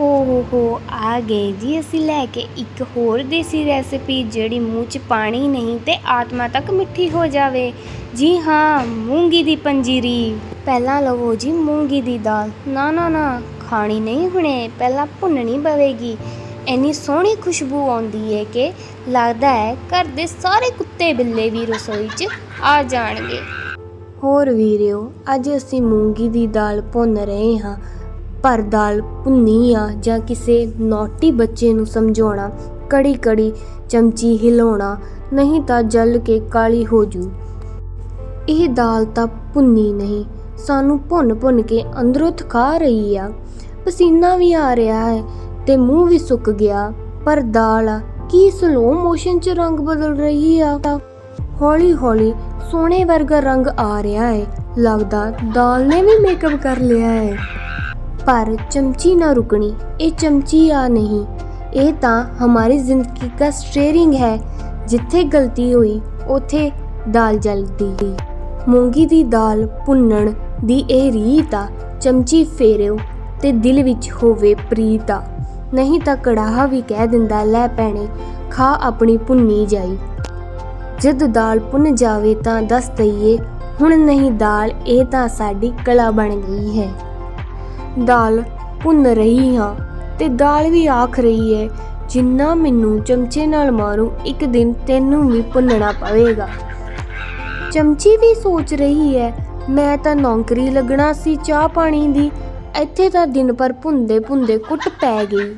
ਓਹ ਆ ਗਏ ਜੀ। ਅਸੀਂ ਲੈ ਕੇ ਇੱਕ ਹੋਰ ਦੇਸੀ ਰੈਸਿਪੀ ਜਿਹੜੀ ਮੂੰਹ 'ਚ ਪਾਣੀ ਨਹੀਂ ਤੇ ਆਤਮਾ ਤੱਕ ਮਿੱਠੀ ਹੋ ਜਾਵੇ। ਜੀ ਹਾਂ, ਮੂੰਗੀ ਦੀ ਪੰਜੀਰੀ। ਪਹਿਲਾਂ ਲਵੋ ਜੀ ਮੂੰਗੀ ਦੀ ਦਾਲ। ਨਾ ਨਾ ਨਾ, ਖਾਣੀ ਨਹੀਂ ਹੁਣੇ, ਪਹਿਲਾਂ ਭੁੰਨਣੀ ਪਵੇਗੀ। ਇੰਨੀ ਸੋਹਣੀ ਖੁਸ਼ਬੂ ਆਉਂਦੀ ਹੈ ਕਿ ਲੱਗਦਾ ਹੈ ਘਰ ਦੇ ਸਾਰੇ ਕੁੱਤੇ ਬਿੱਲੇ ਵੀ ਰਸੋਈ 'ਚ ਆ ਜਾਣਗੇ। ਹੋਰ ਵੀਰਿਓ, ਅੱਜ ਅਸੀਂ ਮੂੰਗੀ ਦੀ ਦਾਲ ਭੁੰਨ ਰਹੇ ਹਾਂ। ਪਰ ਦਾਲ ਭੁੰਨੀ ਆ ਜਾਂ ਕਿਸੇ ਨੌਟੀ ਬੱਚੇ ਨੂੰ ਸਮਝਾਉਣਾ ਕੜੀ ਕੜੀ ਚਮਚੀ ਹਿਲਾਉਣਾ, ਨਹੀਂ ਤਾਂ ਜਲ ਕੇ ਕਾਲੀ ਹੋ ਜੂ। ਇਹ ਦਾਲ ਤਾਂ ਭੁੰਨੀ ਨਹੀਂ, ਸਾਨੂੰ ਭੁੰਨ ਭੁੰਨ ਕੇ ਅੰਦਰੋਂ ਥਕਾ ਰਹੀ ਆ। ਪਸੀਨਾ ਵੀ ਆ ਰਿਹਾ ਹੈ ਤੇ ਮੂੰਹ ਵੀ ਸੁੱਕ ਗਿਆ, ਪਰ ਦਾਲ ਕੀ ਸਲੋ ਮੋਸ਼ਨ 'ਚ ਰੰਗ ਬਦਲ ਰਹੀ ਆ? ਹੌਲੀ ਹੌਲੀ ਸੋਨੇ ਵਰਗਾ ਰੰਗ ਆ ਰਿਹਾ ਹੈ, ਲੱਗਦਾ ਦਾਲ ਨੇ ਵੀ ਮੇਕਅਪ ਕਰ ਲਿਆ ਹੈ। ਪਰ ਚਮਚੀ ਨਾ रुकनी ਇਹ ਚਮਚੀ ਆ ਨਹੀਂ ਇਹ ਤਾਂ ਹਮਾਰੀ ਜ਼ਿੰਦਗੀ ਦਾ ਸਟੀਅਰਿੰਗ ਹੈ ਜਿੱਥੇ ਗਲਤੀ ਹੋਈ ਉਥੇ ਦਾਲ ਜਲਦੀ ਮੂੰਗੀ ਦੀ ਦਾਲ ਭੁੰਨਣ ਦੀ ਇਹ ਰੀਤ ਆ ਚਮਚੀ ਫੇਰਿਓ ਤੇ ਦਿਲ ਵਿੱਚ ਹੋਵੇ ਪ੍ਰੀਤ ਆ ਨਹੀਂ ਤਾਂ ਕੜਾਹਾ ਵੀ ਕਹਿ ਦਿੰਦਾ ਲੈ ਭੈਣੇ ਖਾ ਆਪਣੀ ਭੁੰਨੀ ਜਾਈ ਜਦ ਦਾਲ ਭੁੰਨ ਜਾਵੇ ਤਾਂ ਦੱਸ ਦਈਏ ਹੁਣ ਨਹੀਂ ਦਾਲ ਇਹ ਤਾਂ ਸਾਡੀ ਕਲਾ ਬਣ ਗਈ ਹੈ ਦਾਲ ਭੁੰਨ ਰਹੀ ਹਾਂ ਤੇ ਦਾਲ ਵੀ ਆਖ ਰਹੀ ਹੈ, ਜਿੰਨਾ ਮੈਨੂੰ ਚਮਚੇ ਨਾਲ ਮਾਰੂ, ਇੱਕ ਦਿਨ ਤੈਨੂੰ ਵੀ ਭੁੰਨਣਾ ਪਵੇਗਾ। ਚਮਚੀ ਵੀ ਸੋਚ ਰਹੀ ਹੈ, ਮੈਂ ਤਾਂ ਨੌਕਰੀ ਲੱਗਣਾ ਸੀ ਚਾਹ ਪਾਣੀ ਦੀ, ਇੱਥੇ ਤਾਂ ਦਿਨ ਪਰ ਭੁੰਦੇ ਭੁੰਦੇ ਕੁੱਟ ਪੈ ਗਈ।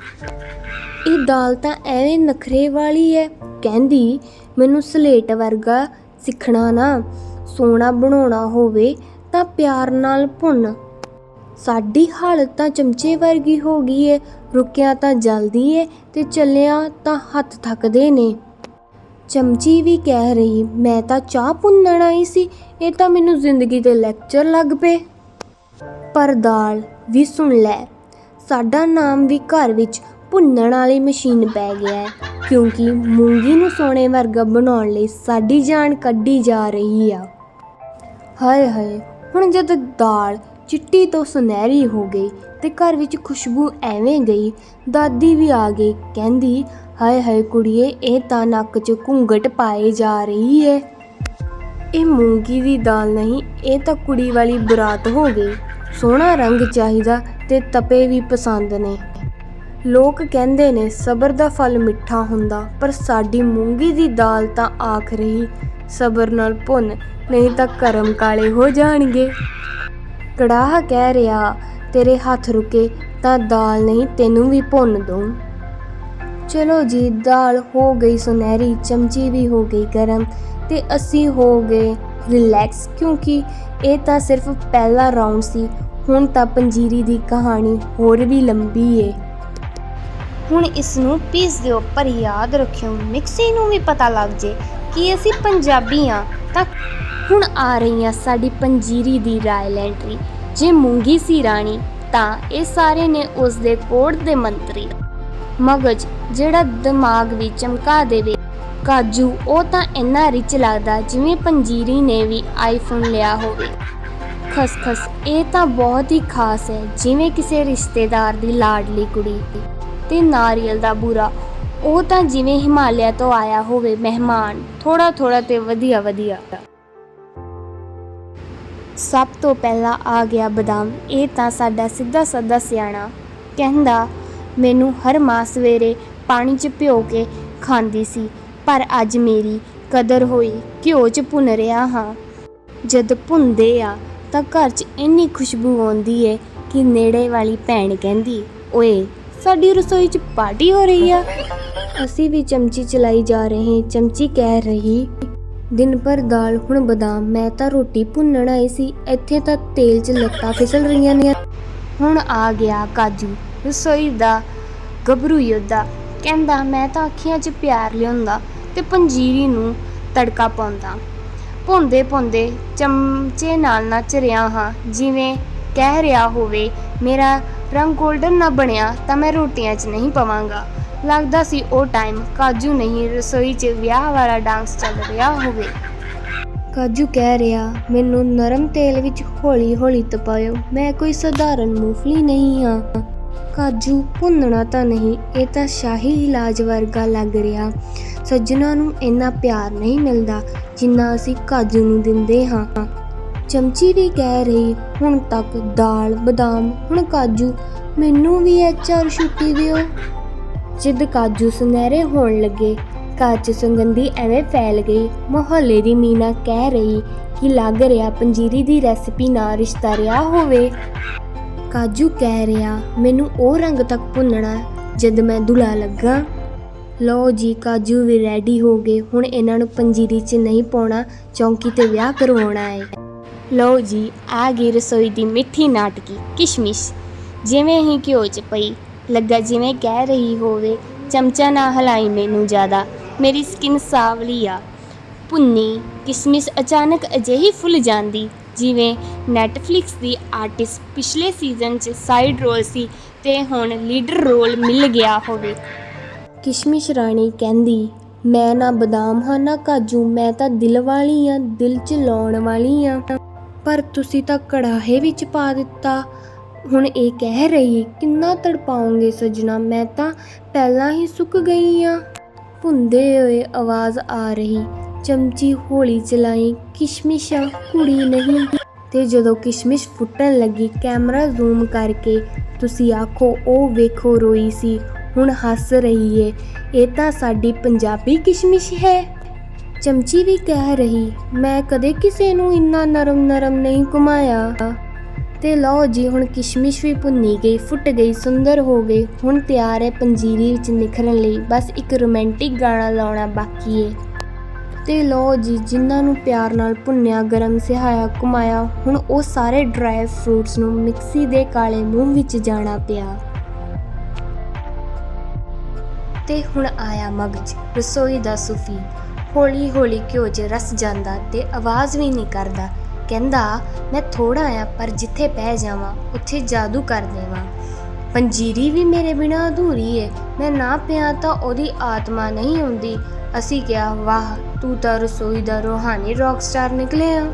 ਇਹ ਦਾਲ ਤਾਂ ਐਵੇਂ ਨਖਰੇ ਵਾਲੀ ਹੈ, ਕਹਿੰਦੀ, ਮੈਨੂੰ ਸਲੇਟ ਵਰਗਾ ਸਿੱਖਣਾ ਨਾ ਸੋਨਾ ਬਣਾਉਣਾ ਹੋਵੇ ਤਾਂ ਪਿਆਰ ਨਾਲ ਭੁੰਨ। ਸਾਡੀ ਹਾਲਤ ਤਾਂ ਚਮਚੇ ਵਰਗੀ ਹੋ ਗਈ ਏ। ਰੁਕਿਆ ਤਾਂ ਜਲਦੀ ਏ ਤੇ ਚੱਲਿਆ ਤਾਂ ਹੱਥ ਥੱਕਦੇ ਨੇ। ਚਮਚੀ ਵੀ ਕਹਿ ਰਹੀ, ਮੈਂ ਤਾਂ ਚਾਹ ਭੁੰਨਣ ਆਈ ਸੀ, ਇਹ ਤਾਂ ਮੈਨੂੰ ਜ਼ਿੰਦਗੀ ਦੇ ਲੈਕਚਰ ਲੱਗ ਪਏ। ਪਰ ਦਾਲ ਵੀ ਸੁਣ ਲੈ, ਸਾਡਾ ਨਾਮ ਵੀ ਘਰ ਵਿੱਚ ਭੁੰਨਣ ਵਾਲੀ ਮਸ਼ੀਨ ਪੈ ਗਿਆ ਹੈ ਕਿਉਂਕਿ ਮੂੰਗੀ ਨੂੰ ਸੋਨੇ ਵਰਗਾ ਬਣਾਉਣ ਲਈ ਸਾਡੀ ਜਾਨ ਕੱਢੀ ਜਾ ਰਹੀ ਆ। ਹਾਏ ਹਾਏ, ਹੁਣ ਜਦ ਦਾਲ ਚਿੱਟੀ ਤੋਂ ਸੁਨਹਿਰੀ ਹੋ ਗਈ ਤੇ ਘਰ ਵਿੱਚ ਖੁਸ਼ਬੂ ਐਵੇਂ ਗਈ, ਦਾਦੀ ਵੀ ਆ ਗਈ, ਕਹਿੰਦੀ, ਹਾਏ ਹਾਏ ਕੁੜੀਏ, ਇਹ ਤਾਂ ਨੱਕ 'ਚ ਘੁੰਗਟ ਪਾਏ ਜਾ ਰਹੀ ਏ। ਇਹ ਮੂੰਗੀ ਦੀ ਦਾਲ ਨਹੀਂ, ਇਹ ਤਾਂ ਕੁੜੀ ਵਾਲੀ ਬਰਾਤ ਹੋ ਗਈ। ਸੋਹਣਾ ਰੰਗ ਚਾਹੀਦਾ ਤੇ ਤਪੇ ਵੀ ਪਸੰਦ ਨੇ। ਲੋਕ ਕਹਿੰਦੇ ਨੇ, ਸਬਰ ਦਾ ਫਲ ਮਿੱਠਾ ਹੁੰਦਾ, ਪਰ ਸਾਡੀ ਮੂੰਗੀ ਦੀ ਦਾਲ ਤਾਂ ਆਖ ਰਹੀ, ਸਬਰ ਨਾਲ ਭੁੰਨ, ਨਹੀਂ ਤਾਂ ਕਰਮ ਕਾਲੇ ਹੋ ਜਾਣਗੇ। ਕੜਾਹ ਕਹਿ ਰਿਹਾ, ਤੇਰੇ ਹੱਥ ਰੁਕੇ ਤਾਂ ਦਾਲ ਨਹੀਂ ਤੈਨੂੰ ਵੀ ਭੁੰਨ ਦੂੰ ਚਲੋ ਜੀ, ਦਾਲ ਹੋ ਗਈ ਸੁਨਹਿਰੀ, ਚਮਚੀ ਵੀ ਹੋ ਗਈ ਗਰਮ ਤੇ ਅਸੀਂ ਹੋ ਗਏ ਰਿਲੈਕਸ, ਕਿਉਂਕਿ ਇਹ ਤਾਂ ਸਿਰਫ ਪਹਿਲਾ ਰਾਉਂਡ ਸੀ। ਹੁਣ ਤਾਂ ਪੰਜੀਰੀ ਦੀ ਕਹਾਣੀ ਹੋਰ ਵੀ ਲੰਬੀ ਏ। ਹੁਣ ਇਸ ਨੂੰ ਪੀਸ ਦਿਓ, ਪਰ ਯਾਦ ਰੱਖਿਓ, ਮਿਕਸੀ ਨੂੰ ਵੀ ਪਤਾ ਲੱਗ ਜੇ ਕਿ ਅਸੀਂ ਪੰਜਾਬੀ ਆ। ਤਾਂ ਹੁਣ ਆ ਰਹੀ ਆ ਸਾਡੀ ਪੰਜੀਰੀ ਦੀ ਰਾਇਲ ਐਂਟਰੀ ਜੇ ਮੂੰਗੀ ਸੀ ਰਾਣੀ, ਤਾਂ ਇਹ ਸਾਰੇ ਨੇ ਉਸ ਦੇ ਕੋਡ ਦੇ ਮੰਤਰੀ। ਮਗਜ, ਜਿਹੜਾ ਦਿਮਾਗ ਵੀ ਚਮਕਾ ਦੇਵੇ, ਕਾਜੂ, ਉਹ ਤਾਂ ਇੰਨਾ ਰਿਚ ਲੱਗਦਾ ਜਿਵੇਂ ਪੰਜੀਰੀ ਨੇ ਵੀ ਆਈਫੋਨ ਲਿਆ ਹੋਵੇ। ਖਸਖਸ, ਇਹ ਤਾਂ ਬਹੁਤ ਹੀ ਖਾਸ ਹੈ, ਜਿਵੇਂ ਕਿਸੇ ਰਿਸ਼ਤੇਦਾਰ ਦੀ ਲਾਡਲੀ ਕੁੜੀ। ਤੇ ਨਾਰੀਅਲ ਦਾ ਬੂਰਾ ਉਹ ਤਾਂ ਜਿਵੇਂ ਹਿਮਾਲਿਆ ਤੋਂ ਆਇਆ ਹੋਵੇ ਮਹਿਮਾਨ ਥੋੜਾ ਥੋੜਾ ਤੇ ਵਧੀਆ ਵਧੀਆ। ਸਭ ਤੋਂ ਪਹਿਲਾਂ ਆ ਗਿਆ ਬਦਾਮ, ਇਹ ਤਾਂ ਸਾਡਾ ਸਿੱਧਾ ਸੱਦਾ ਸਿਆਣਾ। ਕਹਿੰਦਾ, ਮੈਨੂੰ ਹਰ ਮਾਂ ਸਵੇਰੇ ਪਾਣੀ 'ਚ ਭਿਓ ਕੇ ਖਾਂਦੀ ਸੀ, ਪਰ ਅੱਜ ਮੇਰੀ ਕਦਰ ਹੋਈ, ਘਿਓ 'ਚ ਭੁੰਨ ਰਿਹਾ ਹਾਂ। ਜਦ ਭੁੰਦੇ ਆ, ਤਾਂ ਘਰ 'ਚ ਇੰਨੀ ਖੁਸ਼ਬੂ ਆਉਂਦੀ ਏ ਕਿ ਨੇੜੇ ਵਾਲੀ ਭੈਣ ਕਹਿੰਦੀ, ਓਏ, ਸਾਡੀ ਰਸੋਈ 'ਚ ਪਾਰਟੀ ਹੋ ਰਹੀ ਆ? ਅਸੀਂ ਵੀ ਚਮਚੀ ਚਲਾਈ ਜਾ ਰਹੇ ਚਮਚੀ ਕਹਿ ਰਹੀ। ਦਿਨ ਭਰ ਦਾਲ, ਹੁਣ ਬਦਾਮ। ਮੈਂ ਤਾਂ ਰੋਟੀ ਭੁੰਨਣ ਆਈ ਸੀ। ਇੱਥੇ ਤਾਂ ਤੇਲ 'ਚ ਲੱਤਾਂ ਫਿਸਲ ਰਹੀਆਂ ਨੇ। ਹੁਣ ਆ ਗਿਆ ਕਾਜੂ। ਰਸੋਈ ਦਾ ਗੱਭਰੂ ਯੋਧਾ ਕਹਿੰਦਾ, ਮੈਂ ਤਾਂ ਅੱਖੀਆਂ 'ਚ ਪਿਆਰ ਲਿਆਉਂਦਾ ਤੇ ਪੰਜੀਰੀ ਨੂੰ ਤੜਕਾ ਪਾਉਂਦਾ। ਭੁੰਦੇ ਭੁੰਦੇ ਚਮਚੇ ਨਾਲ ਨੱਚ ਰਿਹਾ ਹਾਂ। ਜਿਵੇਂ ਕਹਿ ਰਿਹਾ ਹੋਵੇ, ਮੇਰਾ ਰੰਗ 골ਡਨ ਨਾ ਬਣਿਆ ਤਾਂ ਮੈਂ ਰੋਟੀਆਂ 'ਚ ਨਹੀਂ ਪਵਾਂਗਾ। ਲੱਗਦਾ ਸੀ ਉਹ ਟਾਈਮ ਕਾਜੂ ਨਹੀਂ, ਰਸੋਈ 'ਚ ਵਿਆਹ ਵਾਲਾ ਡਾਂਸ ਚੱਲ ਰਿਹਾ ਹੋਵੇ। ਕਾਜੂ ਕਹਿ ਰਿਹਾ, ਮੈਨੂੰ ਨਰਮ ਤੇਲ ਵਿੱਚ ਹੌਲੀ ਹੌਲੀ ਤਪਾਇਓ, ਮੈਂ ਕੋਈ ਸਧਾਰਨ ਮੂੰਗਫਲੀ ਨਹੀਂ ਹਾਂ। ਕਾਜੂ ਭੁੰਨਣਾ ਤਾਂ ਨਹੀਂ, ਇਹ ਤਾਂ ਸ਼ਾਹੀ ਇਲਾਜ ਵਰਗਾ ਲੱਗ ਰਿਹਾ। ਸੱਜਣਾ ਨੂੰ ਇੰਨਾ ਪਿਆਰ ਨਹੀਂ ਮਿਲਦਾ ਜਿੰਨਾ ਅਸੀਂ ਕਾਜੂ ਨੂੰ ਦਿੰਦੇ ਹਾਂ। ਚਮਚੀ ਵੀ ਕਹਿ ਰਹੀ, ਹੁਣ ਤੱਕ ਦਾਲ, ਬਦਾਮ, ਹੁਣ ਕਾਜੂ, ਮੈਨੂੰ ਵੀ ਐਚਆਰ ਛੁੱਟੀ ਦਿਓ। ਜਿੱਦ ਕਾਜੂ ਸੁਨਹਿਰੇ ਹੋਣ ਲੱਗੇ। ਘਰ 'ਚ ਸੁਗੰਧੀ ਐਵੇਂ ਫੈਲ ਗਈ। ਮੁਹੱਲੇ ਦੀ ਮੀਨਾ ਕਹਿ ਰਹੀ ਕਿ ਲੱਗ ਰਿਹਾ ਪੰਜੀਰੀ ਦੀ ਰੈਸਪੀ ਨਾਲ ਰਿਸ਼ਤਾ ਰਿਹਾ ਹੋਵੇ। ਕਾਜੂ ਕਹਿ ਰਿਹਾ, ਮੈਨੂੰ ਉਹ ਰੰਗ ਤੱਕ ਭੁੰਨਣਾ ਜਦ ਮੈਂ ਦੁਲਾ ਲੱਗਾ। ਲਓ ਜੀ, ਕਾਜੂ ਵੀ ਰੈਡੀ ਹੋ ਗਏ। ਹੁਣ ਇਹਨਾਂ ਨੂੰ ਪੰਜੀਰੀ 'ਚ ਨਹੀਂ ਪਾਉਣਾ, ਚੌਂਕੀ ਤੇ ਵਿਆਹ ਕਰਵਾਉਣਾ ਹੈ। ਲਓ ਜੀ, ਆ ਗਈ ਰਸੋਈ ਦੀ ਮਿੱਠੀ ਨਾਟਕੀ ਕਿਸ਼ਮਿਸ਼। ਜਿਵੇਂ ਹੀ ਘਿਓ 'ਚ ਪਈ ਲੱਗਾ ਜਿਵੇਂ ਕਹਿ ਰਹੀ ਹੋਵੇ, ਚਮਚਾ ਨਾ ਹਲਾਈ ਮੈਨੂੰ ਜ਼ਿਆਦਾ, ਮੇਰੀ ਸਕਿਨ ਸਾਵਲੀ ਆ। ਭੁੰਨੀ, ਕਿਸਮਿਸ ਅਚਾਨਕ ਅਜਿਹੀ ਫੁੱਲ ਜਾਂਦੀ, ਜਿਵੇਂ ਨੈਟਫਲਿਕਸ ਦੀ ਆਰਟਿਸਟ ਪਿਛਲੇ ਸੀਜ਼ਨ 'ਚ ਸਾਈਡ ਰੋਲ ਸੀ ਤੇ ਹੁਣ ਲੀਡਰ ਰੋਲ ਮਿਲ ਗਿਆ ਹੋਵੇ। ਕਿਸ਼ਮਿਸ਼ ਰਾਣੀ ਕਹਿੰਦੀ, ਮੈਂ ਨਾ ਬਦਾਮ ਹਾਂ, ਨਾ ਕਾਜੂ, ਮੈਂ ਤਾਂ ਦਿਲ ਵਾਲੀ ਆ, ਦਿਲ 'ਚ ਲਾਉਣ ਵਾਲੀ ਆ। ਪਰ ਤੁਸੀਂ ਤਾਂ ਕੜਾਹੇ ਵਿੱਚ ਪਾ ਦਿੱਤਾ ਹੁਣ ਇਹ ਕਹਿ ਰਹੀ, ਕਿੰਨਾ ਤੜਪਾਉਂਗੇ ਸਜਣਾ? ਮੈਂ ਤਾਂ ਪਹਿਲਾਂ ਹੀ ਸੁੱਕ ਗਈ ਆ। ਭੁੰਦੇ ਹੋਏ ਆਵਾਜ਼ ਆ ਰਹੀ, ਚਮਚੀ ਹੌਲੀ ਚਲਾਈ, ਕਿਸ਼ਮਿਸ਼ ਕੁੜੀ ਨਹੀਂ। ਤੇ ਜਦੋਂ ਕਿਸ਼ਮਿਸ਼ ਫੁੱਟਣ ਲੱਗੀ, ਕੈਮਰਾ ਜ਼ੂਮ ਕਰਕੇ ਤੁਸੀਂ ਆਖੋ, ਉਹ ਵੇਖੋ ਰੋਈ ਸੀ, ਹੁਣ ਹੱਸ ਰਹੀ ਏ। ਇਹ ਤਾਂ ਸਾਡੀ ਪੰਜਾਬੀ ਕਿਸ਼ਮਿਸ਼ ਹੈ। ਚਮਚੀ ਵੀ ਕਹਿ ਰਹੀ, ਮੈਂ ਕਦੇ ਕਿਸੇ ਨੂੰ ਇੰਨਾ ਨਰਮ ਨਰਮ ਨਹੀਂ ਘੁਮਾਇਆ। ਤੇ ਲਓ ਜੀ, ਹੁਣ ਕਿਸ਼ਮਿਸ਼ ਵੀ ਭੁੰਨੀ ਗਈ, ਫੁੱਟ ਗਈ, ਸੁੰਦਰ ਹੋ ਗਈ। ਹੁਣ ਤਿਆਰ ਹੈ ਪੰਜੀਰੀ ਵਿੱਚ ਨਿਖਰਨ ਲਈ। ਬਸ ਇੱਕ ਰੋਮਾਂਟਿਕ ਗਾਣਾ ਲਾਉਣਾ ਬਾਕੀ ਏ। ਤੇ ਲਓ ਜੀ, ਜਿਨ੍ਹਾਂ ਨੂੰ ਪਿਆਰ ਨਾਲ ਭੁੰਨਿਆ, ਗਰਮ ਸਿਹਾਇਆ, ਘੁਮਾਇਆ, ਹੁਣ ਉਹ ਸਾਰੇ ਡਰਾਈ ਫਰੂਟਸ ਨੂੰ ਮਿਕਸੀ ਦੇ ਕਾਲੇ ਮੂੰਹ ਵਿੱਚ ਜਾਣਾ ਪਿਆ। ਤੇ ਹੁਣ ਆਇਆ ਮਗਜ ਰਸੋਈ ਦਾ ਸੂਫੀ। ਹੌਲੀ ਹੌਲੀ ਘਿਓ 'ਚ ਰਸ ਜਾਂਦਾ ਤੇ ਆਵਾਜ਼ ਵੀ ਨਹੀਂ ਕਰਦਾ। ਕਹਿੰਦਾ, ਮੈਂ ਥੋੜਾ ਆ, ਪਰ ਜਿੱਥੇ ਪੈ ਜਾਵਾਂ, ਉੱਥੇ ਜਾਦੂ ਕਰ ਦੇਵਾਂ। ਪੰਜੀਰੀ ਵੀ ਮੇਰੇ ਬਿਨਾ ਅਧੂਰੀ ਏ। ਮੈਂ ਨਾ ਪਿਆ ਤਾਂ ਉਹਦੀ ਆਤਮਾ ਨਹੀਂ ਆਉਂਦੀ ਅਸੀਂ ਕਿਹਾ, ਵਾਹ, ਤੂੰ ਤਾਂ ਰਸੋਈ ਦਾ ਰੋਹਾਨੀ ਰੌਕਸਟਾਰ ਨਿਕਲਿਆ।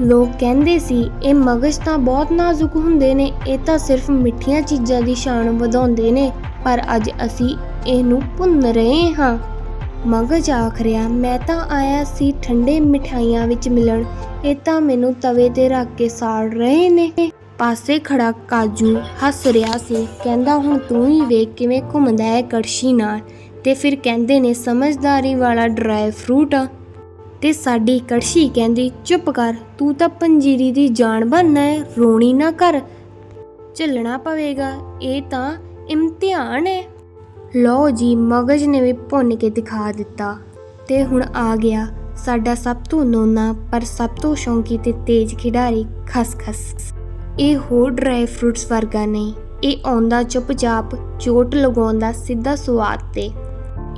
ਲੋਕ ਕਹਿੰਦੇ ਸੀ, ਇਹ ਮਗਜ ਤਾਂ ਬਹੁਤ ਨਾਜ਼ੁਕ ਹੁੰਦੇ ਨੇ। ਇਹ ਤਾਂ ਸਿਰਫ ਮਿੱਠੀਆਂ ਚੀਜ਼ਾਂ ਦੀ ਸ਼ਾਨ ਵਧਾਉਂਦੇ ਨੇ। ਪਰ ਅੱਜ ਅਸੀਂ ਇਹਨੂੰ ਭੁੰਨ ਰਹੇ ਹਾਂ। ਮਗਜ ਆਖ ਰਿਹਾ, ਮੈਂ ਤਾਂ ਆਇਆ ਸੀ ਠੰਡੇ ਮਿਠਾਈਆਂ ਵਿੱਚ ਮਿਲਣ, ਇਹ ਤਾਂ ਮੈਨੂੰ ਤਵੇ ਤੇ ਰੱਖ ਕੇ ਸਾੜ ਰਹੇ ਨੇ। ਪਾਸੇ ਖੜਾ ਕਾਜੂ ਹੱਸ ਰਿਹਾ ਸੀ, ਕਹਿੰਦਾ ਹੁਣ ਤੂੰ ਹੀ ਵੇਖ ਕਿਵੇਂ ਘੁੰਮਦਾ ਹੈ ਕੜਛੀ ਨਾਲ। ਤੇ ਫਿਰ ਕਹਿੰਦੇ ਨੇ, ਸਮਝਦਾਰੀ ਵਾਲਾ ਡਰਾਈ ਫਰੂਟ ਆ। ਤੇ ਸਾਡੀ ਕੜਛੀ ਕਹਿੰਦੀ, ਚੁੱਪ ਕਰ, ਤੂੰ ਤਾਂ ਪੰਜੀਰੀ ਦੀ ਜਾਨ ਬਣਨਾ ਰੋਣੀ ਨਾ ਕਰ। ਚੱਲਣਾ ਪਵੇਗਾ, ਇਹ ਤਾਂ ਇਮਤਿਹਾਨ ਹੈ। ਲਓ ਜੀ ਮਗਜ ਨੇ ਵੀ ਭੁੰਨ ਕੇ ਦਿਖਾ ਦਿੱਤਾ। ਤੇ ਹੁਣ ਆ ਗਿਆ ਸਾਡਾ ਸਭ ਤੋਂ ਨੋਨਾ ਪਰ ਸਭ ਤੋਂ ਸ਼ੌਂਕੀ ਤੇ ਤੇਜ਼ ਖਿਡਾਰੀ ਖਸਖਸ। ਇਹ ਹੋਰ ਡਰਾਈ ਫਰੂਟਸ ਵਰਗਾ ਨਹੀਂ ਇਹ ਆਉਂਦਾ ਚੁੱਪਚਾਪ ਚੋਟ ਲਗਾਉਂਦਾ ਸਿੱਧਾ ਸਵਾਦ ਤੇ।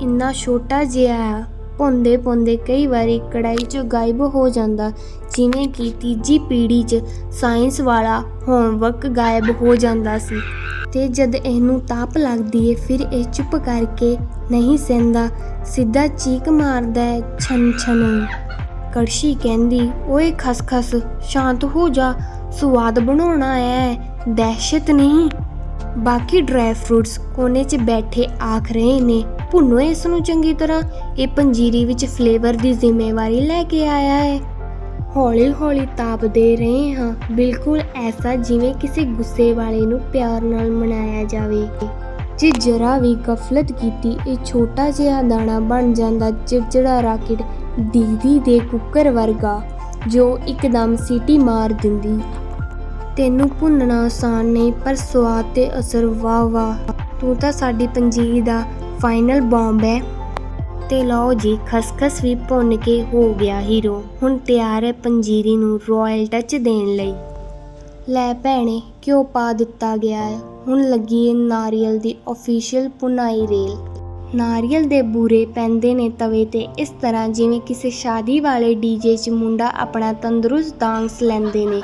ਇੰਨਾ ਛੋਟਾ ਜਿਹਾ ਆ, ਭੁੰਨਦੇ ਭੁੰਨਦੇ ਕਈ ਵਾਰੀ ਕੜਾਈ 'ਚੋਂ ਗਾਇਬ ਹੋ ਜਾਂਦਾ ਜਿਵੇਂ ਕਿ ਤੀਜੀ ਪੀੜ੍ਹੀ 'ਚ ਸਾਇੰਸ ਵਾਲਾ ਹੋਮਵਰਕ ਗਾਇਬ ਹੋ ਜਾਂਦਾ ਸੀ। ਤੇ ਜਦ ਇਹਨੂੰ ਤਾਪ ਲੱਗਦੀ ਏ, ਫਿਰ ਇਹ ਚੁੱਪ ਕਰਕੇ ਨਹੀਂ ਸਹਿੰਦਾ। ਸਿੱਧਾ ਚੀਕ ਮਾਰਦਾ ਹੈ ਛਨ ਛਨ। ਕੜਛੀ ਕਹਿੰਦੀ, ਓਏ ਖਸਖਸ, ਸ਼ਾਂਤ ਹੋ ਜਾ। ਸਵਾਦ ਬਣਾਉਣਾ ਹੈ ਦਹਿਸ਼ਤ ਨਹੀਂ। ਬਾਕੀ ਡਰਾਈ ਫਰੂਟਸ ਕੋਨੇ 'ਚ ਬੈਠੇ ਆਖ ਰਹੇ ਨੇ, ਭੁੰਨੋ ਇਸ ਨੂੰ ਚੰਗੀ ਤਰ੍ਹਾਂ। ਇਹ ਪੰਜੀਰੀ ਵਿੱਚ ਫਲੇਵਰ ਦੀ ਜ਼ਿੰਮੇਵਾਰੀ ਲੈ ਕੇ ਆਇਆ ਹੈ ਹੌਲੀ ਹੌਲੀ ਤਾਪ ਰਹੇ ਹਾਂ। ਬਿਲਕੁਲ ਐਸਾ ਜਿਵੇਂ ਕਿਸੇ ਗੁੱਸੇ ਵਾਲੇ ਨੂੰ ਪਿਆਰ ਨਾਲ ਮਨਾਇਆ ਜਾਵੇ। ਜੇ ਜਰਾ ਵੀ ਗਫਲਤ ਕੀਤੀ, ਇਹ ਛੋਟਾ ਜਿਹਾ ਦਾਣਾ ਬਣ ਜਾਂਦਾ ਚਿੜਚਿੜਾ ਰਾਕਟ ਦੀਦੀ ਦੇ ਕੁੱਕਰ ਵਰਗਾ, ਜੋ ਇੱਕਦਮ ਸੀਟੀ ਮਾਰ ਦਿੰਦੀ। ਤੈਨੂੰ ਭੁੰਨਣਾ ਆਸਾਨ ਨਹੀਂ, ਪਰ ਸਵਾਦ ਤੇ ਅਸਰ ਵਾਹ ਵਾਹ ਤੂੰ ਤਾਂ ਸਾਡੀ ਪੰਜੀਰੀ ਦਾ ਫਾਈਨਲ ਬੰਬ ਹੈ ਤੇ ਲਓ ਜੀ, ਖਸਖਸ ਵੀ ਭੁੰਨ ਕੇ ਹੋ ਗਿਆ ਹੀਰੋ। ਹੁਣ ਤਿਆਰ ਹੈ ਪੰਜੀਰੀ ਨੂੰ ਰਾਇਲ ਟੱਚ ਦੇਣ ਲਈ। ਲੈ ਭੈਣੇ, ਕਿਉਂ ਪਾ ਦਿੱਤਾ ਗਿਆ ਹੈ? ਹੁਣ ਲੱਗੀ ਹੈ ਨਾਰੀਅਲ ਦੀ ਅਫੀਸ਼ੀਅਲ ਪੁਨਾਈ ਰੇਲ। ਨਾਰੀਅਲ ਦੇ ਬੂਰੇ ਪੈਂਦੇ ਨੇ ਤਵੇ ਤੇ। ਇਸ ਤਰ੍ਹਾਂ ਜਿਵੇਂ ਕਿਸੇ ਸ਼ਾਦੀ ਵਾਲੇ ਡੀਜੇ 'ਚ ਮੁੰਡਾ ਆਪਣਾ ਤੰਦਰੁਸਤ ਡਾਂਸ ਲੈਂਦੇ ਨੇ।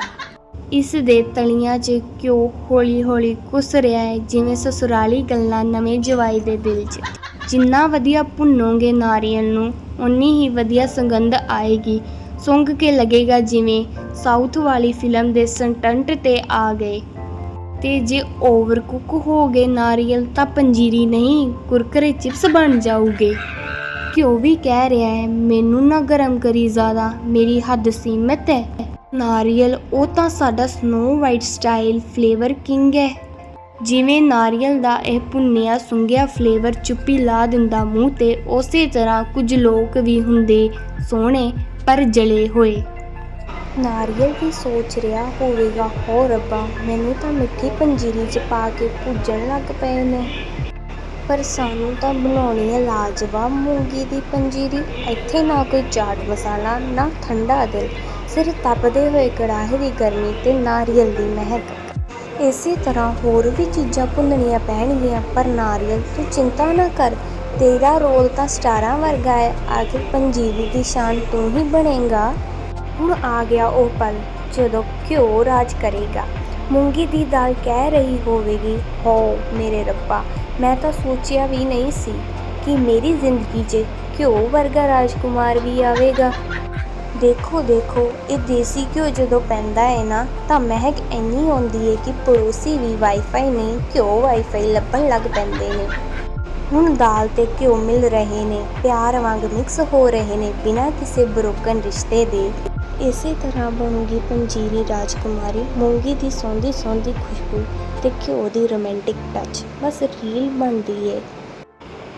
ਇਸ ਦੇ ਤਲੀਆਂ 'ਚ ਘਿਓ ਹੌਲੀ-ਹੌਲੀ ਕੁਸ ਰਿਹਾ ਹੈ, ਜਿਵੇਂ ਸਸੁਰਾਲੀ ਗੱਲਾਂ ਨਵੇਂ ਜਵਾਈ ਦੇ ਦਿਲ 'ਚ। ਜਿੰਨਾ ਵਧੀਆ ਭੁੰਨੋਗੇ ਨਾਰੀਅਲ ਨੂੰ ਉਨੀ ਹੀ ਵਧੀਆ ਸੁਗੰਧ ਆਏਗੀ। ਸੁੰਘ ਕੇ ਲੱਗੇਗਾ ਜਿਵੇਂ ਸਾਊਥ ਵਾਲੀ ਫਿਲਮ ਦੇ ਸੰਟੰਟ ਤੇ ਆ ਗਏ। ਤੇ ਜੇ ਓਵਰ ਕੁੱਕ ਹੋ ਗਏ ਨਾਰੀਅਲ, ਤਾਂ ਪੰਜੀਰੀ ਨਹੀਂ, ਕੁਰਕਰੇ ਚਿਪਸ ਬਣ ਜਾਊਗੇ। ਘਿਓ ਵੀ ਕਹਿ ਰਿਹਾ ਹੈ, ਮੈਨੂੰ ਨਾ ਗਰਮ ਕਰੀ ਜ਼ਿਆਦਾ, ਮੇਰੀ ਹੱਦ ਸੀਮਤ ਹੈ। ਨਾਰੀਅਲ, ਉਹ ਤਾਂ ਸਾਡਾ snow white style flavour king ਹੈ। ਜਿਵੇਂ ਨਾਰੀਅਲ ਦਾ ਇਹ ਭੁੰਨਿਆ ਸੁੰਘਿਆ ਫਲੇਵਰ ਚੁੱਪੀ ਲਾ ਦਿੰਦਾ ਮੂੰਹ ਤੇ, ਉਸੇ ਤਰ੍ਹਾਂ ਕੁਝ ਲੋਕ ਵੀ ਹੁੰਦੇ ਸੋਹਣੇ ਪਰ ਜਲੇ ਹੋਏ। ਨਾਰੀਅਲ ਵੀ ਸੋਚ ਰਿਹਾ ਹੋਵੇਗਾ, ਹੋ ਰੱਬਾ, ਮੈਨੂੰ ਤਾਂ ਮਿੱਠੀ ਪੰਜੀਰੀ 'ਚ ਪਾ ਕੇ ਭੁੱਜਣ ਲੱਗ ਪਏ ਨੇ। ਪਰ ਸਾਨੂੰ ਤਾਂ ਬਣਾਉਣੀ ਹੈ ਲਾਜਵਾਬ ਮੂੰਗੀ ਦੀ ਪੰਜੀਰੀ, ਇੱਥੇ ਨਾ ਕੋਈ ਚਾਟ ਮਸਾਲਾ, ਨਾ ਠੰਡਾ ਦਿਲ, ਸਿਰ ਤਪਦੇ ਹੋਏ ਕੜਾਹੇ ਦੀ ਗਰਮੀ ਤੇ ਨਾਰੀਅਲ ਦੀ ਮਹਿਕ। ਇਸੇ ਤਰ੍ਹਾਂ ਹੋਰ ਵੀ ਚੀਜ਼ਾਂ ਭੁੰਨਣੀਆਂ ਪੈਣਗੀਆਂ, ਪਰ ਨਾਰੀਅਲ, ਤੂੰ ਚਿੰਤਾ ਨਾ ਕਰ। ਤੇਰਾ ਰੋਲ ਤਾਂ ਸਟਾਰਾਂ ਵਰਗਾ ਹੈ, ਆਖਿਰ ਪੰਜੀਰੀ ਦੀ ਸ਼ਾਨ ਤੂੰ ਹੀ ਬਣੇਗਾ। ਹੁਣ ਆ ਗਿਆ ਉਹ ਪਲ, ਜਦੋਂ ਘਿਓ ਰਾਜ ਕਰੇਗਾ। ਮੂੰਗੀ ਦੀ ਦਾਲ ਕਹਿ ਰਹੀ ਹੋਵੇਗੀ, ਹੋ ਮੇਰੇ ਰੱਬਾ, ਮੈਂ ਤਾਂ ਸੋਚਿਆ ਵੀ ਨਹੀਂ ਸੀ ਕਿ ਮੇਰੀ ਜ਼ਿੰਦਗੀ 'ਚ ਘਿਓ ਵਰਗਾ ਰਾਜਕੁਮਾਰ ਵੀ ਆਵੇਗਾ। ਦੇਖੋ ਦੇਖੋ, ਇਹ ਦੇਸੀ ਘਿਓ ਜਦੋਂ ਪੈਂਦਾ ਹੈ ਨਾ, ਤਾਂ ਮਹਿਕ ਇੰਨੀ ਆਉਂਦੀ ਹੈ ਕਿ ਪੜੋਸੀ ਵੀ ਵਾਈਫਾਈ ਨਹੀਂ, ਘਿਓ ਵਾਈਫਾਈ ਲੱਭਣ ਲੱਗ ਪੈਂਦੇ ਨੇ। ਹੁਣ ਦਾਲ ਤੇ ਘਿਓ ਮਿਲ ਰਹੇ ਨੇ, ਪਿਆਰ ਵਾਂਗ ਮਿਕਸ ਹੋ ਰਹੇ ਨੇ ਬਿਨਾਂ ਕਿਸੇ ਬਰੋਕਨ ਰਿਸ਼ਤੇ ਦੇ। ਇਸੇ ਤਰ੍ਹਾਂ ਬਣੂਗੀ ਪੰਜੀਰੀ ਰਾਜਕੁਮਾਰੀ, ਮੂੰਗੀ ਦੀ ਸੌਂਦੀ ਸੌਂਦੀ ਖੁਸ਼ਬੂ ਤੇ ਘਿਓ ਦੀ ਰੋਮਾਂਟਿਕ ਟੱਚ ਬਸ ਰੀਲ ਬਣਦੀ ਏ।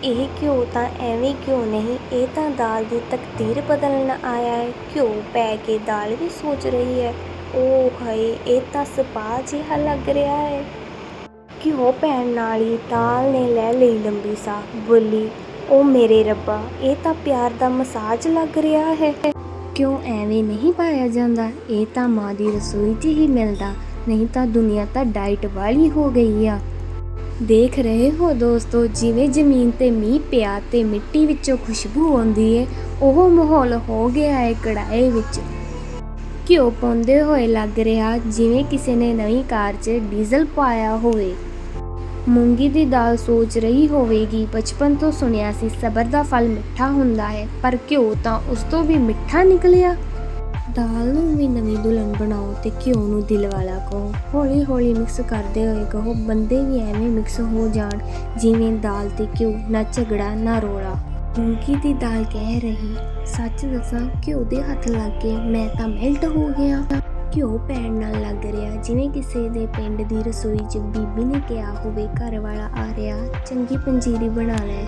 ਇਹ ਘਿਓ ਤਾਂ ਐਵੇਂ ਘਿਓ ਨਹੀਂ? ਇਹ ਤਾਂ ਦਾਲ ਦੀ ਤਕਦੀਰ ਬਦਲਣ ਆਇਆ ਹੈ। ਘਿਓ ਪੈ ਕੇ ਦਾਲ ਵੀ ਸੋਚ ਰਹੀ ਹੈ। ਓ ਹਏ, ਇਹ ਤਾਂ ਸਪਾ ਜਿਹਾ ਲੱਗ ਰਿਹਾ ਹੈ। ਘਿਓ ਪੈਣ ਨਾਲ ਹੀ ਦਾਲ ਨੇ ਲੈ ਲਈ ਲੰਬੀ ਸਾਹ। ਬੋਲੀ, ਓ ਮੇਰੇ ਰੱਬਾ, ਇਹ ਤਾਂ ਪਿਆਰ ਦਾ ਮਸਾਜ ਲੱਗ ਰਿਹਾ ਹੈ। ਕਿਉਂ ਐਵੇਂ ਨਹੀਂ ਪਾਇਆ ਜਾਂਦਾ? ਇਹ ਤਾਂ ਮਾਂ ਦੀ ਰਸੋਈ 'ਚ ਹੀ ਮਿਲਦਾ। ਨਹੀਂ ਤਾਂ ਦੁਨੀਆ ਤਾਂ ਡਾਈਟ ਵਾਲੀ ਹੋ ਗਈ ਆ। ਦੇਖ ਰਹੇ ਹੋ ਦੋਸਤੋ, ਜਿਵੇਂ ਜ਼ਮੀਨ ਤੇ ਮੀਂਹ ਪਿਆ ਤੇ ਮਿੱਟੀ ਵਿੱਚੋਂ ਖੁਸ਼ਬੂ ਆਉਂਦੀ ਹੈ ਉਹ ਮਾਹੌਲ ਹੋ ਗਿਆ ਹੈ ਕੜਾਏ ਵਿੱਚ। ਘਿਓ ਪਾਉਂਦੇ ਹੋਏ ਲੱਗ ਰਿਹਾ, ਜਿਵੇਂ ਕਿਸੇ ਨੇ ਨਵੀਂ ਕਾਰ 'ਚ ਡੀਜ਼ਲ ਪਾਇਆ ਹੋਵੇ। ਮੂੰਗੀ ਦੀ ਦਾਲ ਸੋਚ ਰਹੀ ਹੋਵੇਗੀ, ਬਚਪਨ ਤੋਂ ਸੁਣਿਆ ਸੀ, ਸਬਰ ਦਾ ਫਲ ਮਿੱਠਾ ਹੁੰਦਾ ਹੈ, ਪਰ ਘਿਓ ਤਾਂ ਉਸ ਤੋਂ ਵੀ ਮਿੱਠਾ ਨਿਕਲਿਆ। ਦਾਲ ਨੂੰ ਵੀ ਨਵੀਂ ਦੁਲਹਨ ਬਣਾਓ ਤੇ ਘਿਓ ਨੂੰ ਦਿਲ ਵਾਲਾ ਕਹੋ ਹੌਲੀ ਹੌਲੀ ਮਿਕਸ ਕਰਦੇ ਹੋਏ ਕਹੋ, ਬੰਦੇ ਵੀ ਐਵੇਂ ਮਿਕਸ ਹੋ ਜਾਣ, ਜਿਵੇਂ ਦਾਲ ਤੇ ਘਿਓ, ਨਾ ਝਗੜਾ, ਨਾ ਰੋਲਾ। ਮੂੰਗੀ ਦੀ ਦਾਲ ਕਹਿ ਰਹੀ, ਸੱਚ ਦੱਸਾਂ, ਘਿਓ ਦੇ ਹੱਥ ਲੱਗ ਕੇ ਮੈਂ ਤਾਂ ਮੈਲਟ ਹੋ ਗਿਆ ਘਿਓ ਪੈਣ ਨਾਲ ਲੱਗ ਰਿਹਾ, ਜਿਵੇਂ ਕਿਸੇ ਦੇ ਪਿੰਡ ਦੀ ਰਸੋਈ 'ਚ ਬੀਬੀ ਨੇ ਕਿਹਾ ਹੋਵੇ, ਘਰ ਵਾਲਾ ਆ ਰਿਹਾ, ਚੰਗੀ ਪੰਜੀਰੀ ਬਣਾ ਲੈ।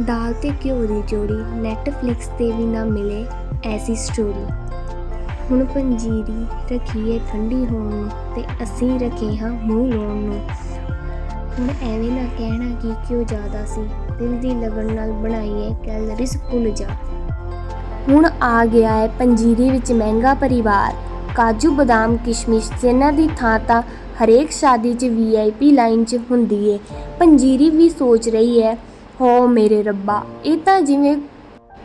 ਦਾਲ ਤੇ ਘਿਓ ਦੀ ਜੋੜੀ ਨੈਟਫਲਿਕਸ ਤੇ ਵੀ ਨਾ ਮਿਲੇ ਐਸੀ ਸਟੋਰੀ ਹੁਣ ਪੰਜੀਰੀ ਰੱਖੀਏ ਠੰਡੀ ਹੋਣ ਨੂੰ ਤੇ ਅਸੀਂ ਰੱਖੇ ਹਾਂ ਮੂੰਹ ਲਾਉਣ ਨੂੰ। ਹੁਣ ਐਵੇਂ ਨਾ ਕਹਿਣਾ ਕਿ ਕਿਉਂ ਜ਼ਿਆਦਾ ਸੀ, ਦਿਲ ਦੀ ਲਗਨ ਨਾਲ ਬਣਾਈਏ ਕੈਲਰੀਜ਼ ਭੁੱਲ ਜਾ। ਹੁਣ ਆ ਗਿਆ ਹੈ ਪੰਜੀਰੀ ਵਿੱਚ ਮਹਿੰਗਾ ਪਰਿਵਾਰ, ਕਾਜੂ ਬਦਾਮ ਕਿਸ਼ਮਿਸ਼ ਜਿਨ੍ਹਾਂ ਦੀ ਥਾਂ ਤਾਂ ਹਰੇਕ ਸ਼ਾਦੀ 'ਚ ਵੀਆਈਪੀ ਲਾਈਨ 'ਚ ਹੁੰਦੀ ਏ। ਪੰਜੀਰੀ ਵੀ ਸੋਚ ਰਹੀ ਹੈ, ਹੋ ਮੇਰੇ ਰੱਬਾ, ਇਹ ਤਾਂ ਜਿਵੇਂ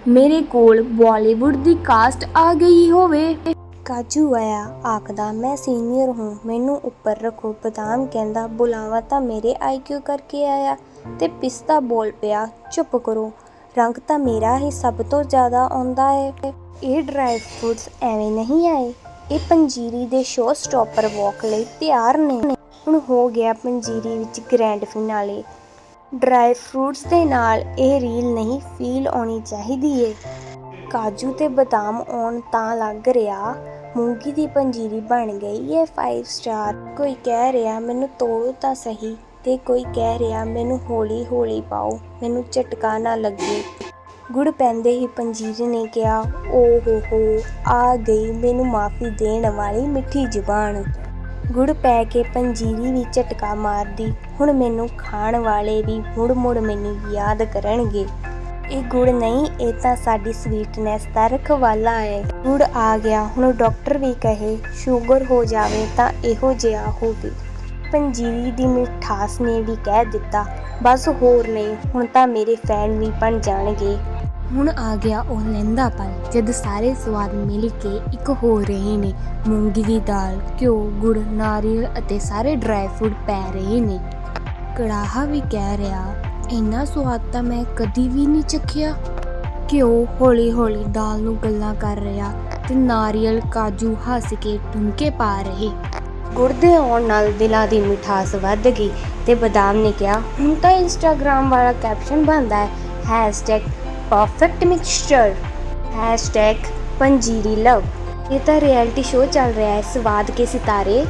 ਮੇਰੇ ਕੋਲ ਬਾਲੀਵੁੱਡ ਦੀ ਕਾਸਟ ਆ ਗਈ ਹੋਵੇ। ਕਾਜੂ ਆਇਆ, ਆਖਦਾ, ਮੈਂ ਸੀਨੀਅਰ ਹੂੰ, ਮੈਨੂੰ ਉੱਪਰ ਰੱਖੋ। ਬਦਾਮ ਕਹਿੰਦਾ, ਬੁਲਾਵਾ ਤਾਂ ਮੇਰੇ ਆਈਕਿਊ ਕਰਕੇ ਆਇਆ ਤੇ ਪਿਸਤਾ ਬੋਲ ਪਿਆ, ਚੁੱਪ ਕਰੋ। ਰੰਗ ਤਾਂ ਮੇਰਾ ਹੀ ਸਭ ਤੋਂ ਜ਼ਿਆਦਾ ਆਉਂਦਾ ਹੈ ਇਹ ਡਰਾਈ ਫਰੂਟਸ ਐਵੇਂ ਨਹੀਂ ਆਏ। ਇਹ ਪੰਜੀਰੀ ਦੇ ਸ਼ੋਅ ਸਟਾਪਰ ਵਾਕ ਲਈ ਤਿਆਰ ਨੇ। ਹੁਣ ਹੋ ਗਿਆ ਪੰਜੀਰੀ ਵਿੱਚ ਗ੍ਰੈਂਡ ਫਿਨਾਲੇ ਡਰਾਈ ਫਰੂਟਸ ਦੇ ਨਾਲ ਇਹ ਰੀਲ ਨਹੀਂ ਫੀਲ ਆਉਣੀ ਚਾਹੀਦੀ ਏ। ਕਾਜੂ ਤੇ ਬਦਾਮ ਆਉਣ ਤਾਂ ਲੱਗ ਰਿਹਾ। ਮੂੰਗੀ ਦੀ ਪੰਜੀਰੀ ਬਣ ਗਈ ਏ 5 ਸਟਾਰ ਕੋਈ ਕਹਿ ਰਿਹਾ, ਮੈਨੂੰ ਤੋੜੋ ਤਾਂ ਸਹੀ ਤੇ ਕੋਈ ਕਹਿ ਰਿਹਾ, ਮੈਨੂੰ ਹੌਲੀ ਹੌਲੀ ਪਾਓ, ਮੈਨੂੰ ਝਟਕਾ ਨਾ ਲੱਗੇ। ਗੁੜ ਪੈਂਦੇ ਹੀ ਪੰਜੀਰੀ ਨੇ ਕਿਹਾ ਓ ਹੋ ਹੋ, ਆ ਗਈ ਮੈਨੂੰ ਮਾਫੀ ਦੇਣ ਵਾਲੀ ਮਿੱਠੀ ਜ਼ੁਬਾਨ। ਗੁੜ ਪੈ ਕੇ ਪੰਜੀਰੀ ਵੀ ਝਟਕਾ ਮਾਰਦੀ, ਹੁਣ ਮੈਨੂੰ ਖਾਣ ਵਾਲੇ ਵੀ ਮੁੜ ਮੁੜ ਮੈਨੂੰ ਯਾਦ ਕਰਨਗੇ। ਇਹ ਗੁੜ ਨਹੀਂ, ਇਹ ਤਾਂ ਸਾਡੀ ਸਵੀਟਨੈਸ ਦਾ ਰਖਵਾਲਾ ਹੈ। ਗੁੜ ਆ ਗਿਆ, ਹੁਣ ਡਾਕਟਰ ਵੀ ਕਹੇ, ਸ਼ੂਗਰ ਹੋ ਜਾਵੇ ਤਾਂ ਇਹੋ ਜਿਹਾ ਹੋਵੇ। ਪੰਜੀਰੀ ਦੀ ਮਿਠਾਸ ਨੇ ਵੀ ਕਹਿ ਦਿੱਤਾ, ਬਸ ਹੋਰ ਨਹੀਂ, ਹੁਣ ਤਾਂ ਮੇਰੇ ਫੈਨ ਵੀ ਬਣ ਜਾਣਗੇ। ਹੁਣ ਆ ਗਿਆ ਉਹ ਲਹਿੰਦਾ ਪਲ ਜਦ ਸਾਰੇ ਸਵਾਦ ਮਿਲ ਕੇ ਇੱਕ ਹੋ ਰਹੇ ਨੇ, ਮੂੰਗੀ ਦੀ ਦਾਲ, ਘਿਓ, ਗੁੜ, ਨਾਰੀਅਲ ਅਤੇ ਸਾਰੇ ਡਰਾਈ ਫਰੂਟ ਪੈ ਰਹੇ ਨੇ। ਕੜਾਹਾ ਵੀ ਕਹਿ ਰਿਹਾ ਇੰਨਾ ਸਵਾਦ ਤਾਂ ਮੈਂ ਕਦੀ ਵੀ ਨਹੀਂ ਚੱਖਿਆ ਘਿਓ ਹੌਲੀ ਹੌਲੀ ਦਾਲ ਨੂੰ ਗੱਲਾਂ ਕਰ ਰਿਹਾ ਤੇ ਨਾਰੀਅਲ ਕਾਜੂ ਹੱਸ ਕੇ ਟੁੰਕੇ ਪਾ ਰਹੇ। ਗੁੜ ਦੇ ਆਉਣ ਨਾਲ ਦਿਲਾਂ ਦੀ ਮਿਠਾਸ ਵੱਧ ਗਈ ਤੇ ਬਦਾਮ ਨੇ ਕਿਹਾ, ਹੁਣ ਤਾਂ ਇੰਸਟਾਗ੍ਰam ਵਾਲਾ ਕੈਪਸ਼ਨ ਬਣਦਾ ਹੈ #perfect mixture #ਪੰਜੀਰੀ ਲਵ। ਇਹ ਤਾਂ ਰਿਐਲਿਟੀ ਸ਼ੋਅ ਚੱਲ ਰਿਹਾ ਹੈ, ਸਵਾਦ ਕੇ ਸਿਤਾਰੇ।